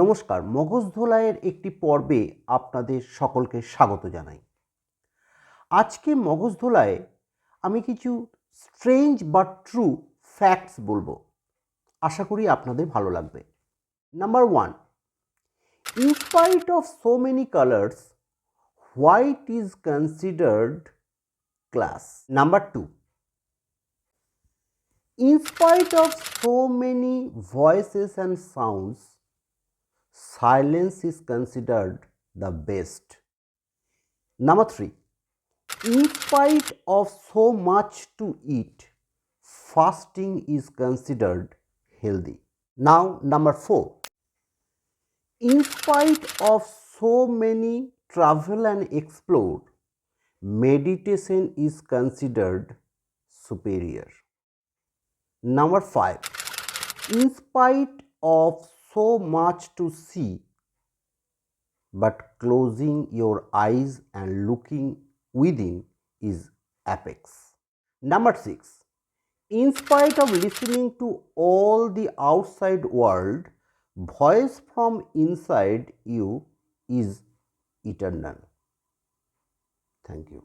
নমস্কার মগজ ধোলাইয়ের একটি পর্বে আপনাদের সকলকে স্বাগত জানাই। আজকে মগজ ধোলায় আমি কিছু স্ট্রেঞ্জ বা ট্রু ফ্যাক্টস বলব। আশা করি আপনাদের ভালো লাগবে। Number one in spite of so many colours white is considered class number two spite of so many voices and sounds, silence is considered the best. Number three, in spite of so much to eat, fasting is considered healthy. Now, number four, in spite of so many travel and explore, meditation is considered superior. Number five, in spite of so much to see, but closing your eyes and looking within is apex. Number six, in spite of listening to all the outside world, voice from inside you is eternal. Thank you.